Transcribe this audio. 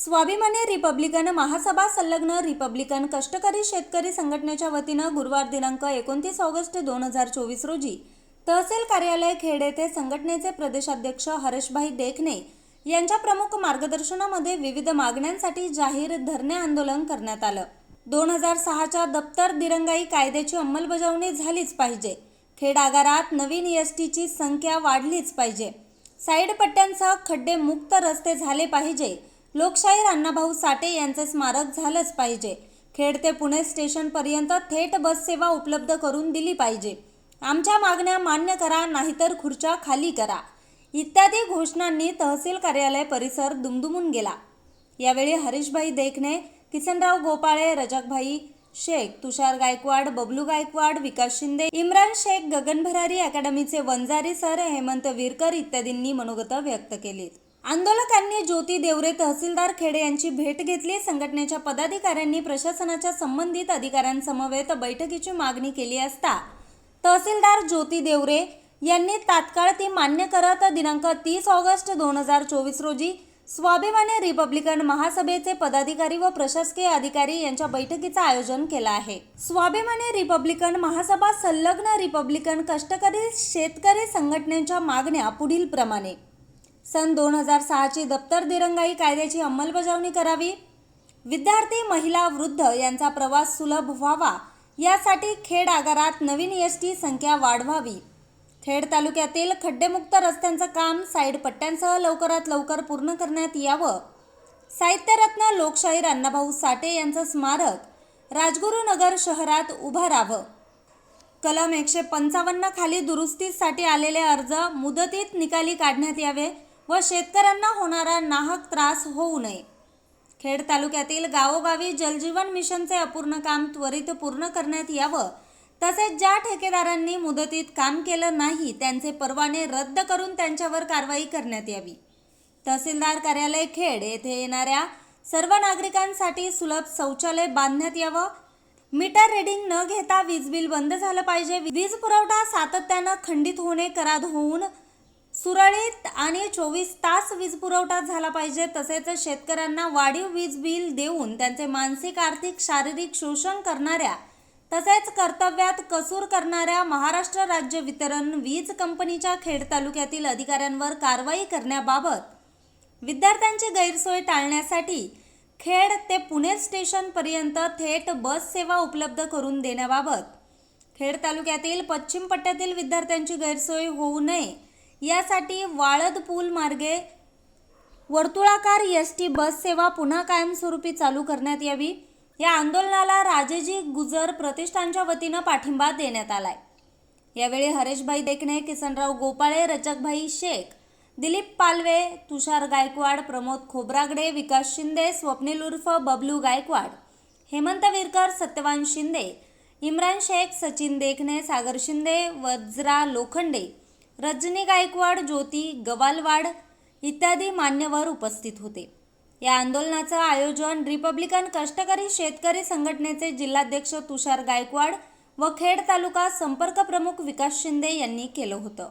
स्वाभिमानी रिपब्लिकन महासभा संलग्न रिपब्लिकन कष्टकरी शेतकरी संघटनेच्या वतीनं गुरुवार दिनांक एकोणतीस ऑगस्ट दोन हजार चोवीस रोजी तहसील कार्यालय खेड येथे संघटनेचे प्रदेशाध्यक्ष हर्षभाई देखणे यांच्या प्रमुख मार्गदर्शनामध्ये विविध मागण्यांसाठी जाहीर धरणे आंदोलन करण्यात आलं. दोन हजार सहाच्या दप्तर दिरंगाई कायद्याची अंमलबजावणी झालीच पाहिजे. खेड आगारात नवीन एस टीची संख्या वाढलीच पाहिजे. साईड पट्ट्यांसह खड्डे मुक्त रस्ते झाले पाहिजे. लोकशाहीर अण्णाभाऊ साठे यांचे स्मारक झालंच पाहिजे. खेड ते पुणे स्टेशनपर्यंत थेट बस सेवा उपलब्ध करून दिली पाहिजे. आमच्या मागण्या मान्य करा नाहीतर खुर्च्या खाली करा. इत्यादी घोषणांनी तहसील कार्यालय परिसर दुमदुमून गेला. यावेळी हरीशभाई देखणे किसनराव गोपाळे रजकभाई शेख तुषार गायकवाड बबलू गायकवाड विकास शिंदे इम्रान शेख गगन भरारी अकॅडमीचे वंजारी सर हेमंत विरकर इत्यादींनी मनोगत व्यक्त केलीत. आंदोलकांनी ज्योती देवरे तहसीलदार खेडे यांची भेट घेतली. संघटनेच्या पदाधिकाऱ्यांनी प्रशासनाच्या संबंधित अधिकाऱ्यांसमवेत बैठकीची मागणी केली असता तहसीलदार ज्योती देवरे यांनी तात्काळ ती मान्य करत दिनांक तीस ऑगस्ट दोन हजार चोवीस रोजी स्वाभिमानी रिपब्लिकन महासभेचे पदाधिकारी व प्रशासकीय अधिकारी यांच्या बैठकीचं आयोजन केलं आहे. स्वाभिमानी रिपब्लिकन महासभा संलग्न रिपब्लिकन कष्टकरी शेतकरी संघटनेच्या मागण्या पुढील प्रमाणे सन दोन हजार सहाची दप्तर दिरंगाई कायद्याची अंमलबजावणी करावी? विद्यार्थी महिला वृद्ध यांचा प्रवास सुलभ व्हावा. यासाठी खेड आगारात नवीन एस टी संख्या वाढवावी. खेड तालुक्यातील खड्डेमुक्त रस्त्यांचं काम साईड पट्ट्यांसह लवकरात लवकर पूर्ण करण्यात यावं. साहित्यरत्न लोकशाहीर अण्णाभाऊ साठे यांचं स्मारक राजगुरुनगर शहरात उभारावं कलम एकशे पंचावन्न खाली दुरुस्तीसाठी आलेले अर्ज मुदतीत निकाली काढण्यात यावे. व शेतकऱ्यांना होणारा नाहक त्रास होऊ नये. खेड तालुक्यातील गावोगावी जलजीवन मिशनचे अपूर्ण काम त्वरित पूर्ण करण्यात यावं. तसेच ज्या ठेकेदारांनी मुदतीत काम केलं नाही त्यांचे परवाने रद्द करून त्यांच्यावर कारवाई करण्यात यावी. तहसीलदार कार्यालय खेड येथे येणाऱ्या सर्व नागरिकांसाठी सुलभ शौचालय बांधण्यात यावं. मीटर रीडिंग न घेता वीज बिल बंद झालं पाहिजे. वीज पुरवठा सातत्यानं खंडित होणे कराद होऊन सुरळीत आणि चोवीस तास वीज पुरवठा झाला पाहिजे. तसेच शेतकऱ्यांना वाढीव वीज बिल देऊन त्यांचे मानसिक आर्थिक शारीरिक शोषण करणाऱ्या तसेच कर्तव्यात कसूर करणाऱ्या महाराष्ट्र राज्य वितरण वीज कंपनीच्या खेड तालुक्यातील अधिकाऱ्यांवर कारवाई करण्याबाबत विद्यार्थ्यांची गैरसोय टाळण्यासाठी खेड ते पुणे स्टेशनपर्यंत थेट बस सेवा उपलब्ध करून देण्याबाबत खेड तालुक्यातील पश्चिम पट्ट्यातील विद्यार्थ्यांची गैरसोय होऊ नये यासाठी वाळद पूल मार्गे वर्तुळाकार एस टी बस सेवा पुन्हा कायमस्वरूपी चालू करण्यात यावी. या आंदोलनाला राजेजी गुजर प्रतिष्ठानच्या वतीनं पाठिंबा देण्यात आलाय. यावेळी हरेशभाई देखणे किसनराव गोपाळे रचकभाई शेख दिलीप पालवे तुषार गायकवाड प्रमोद खोब्रागडे विकास शिंदे स्वप्नील उर्फ बबलू गायकवाड हेमंत विरकर सत्यवान शिंदे इम्रान शेख सचिन देखणे सागर शिंदे वज्रा लोखंडे रजनी गायकवाड ज्योती गवालवाड इत्यादी मान्यवर उपस्थित होते. या आंदोलनाचं आयोजन रिपब्लिकन कष्टकरी शेतकरी संघटनेचे जिल्हाध्यक्ष तुषार गायकवाड व खेड तालुका संपर्क प्रमुख विकास शिंदे यांनी केलं होतं.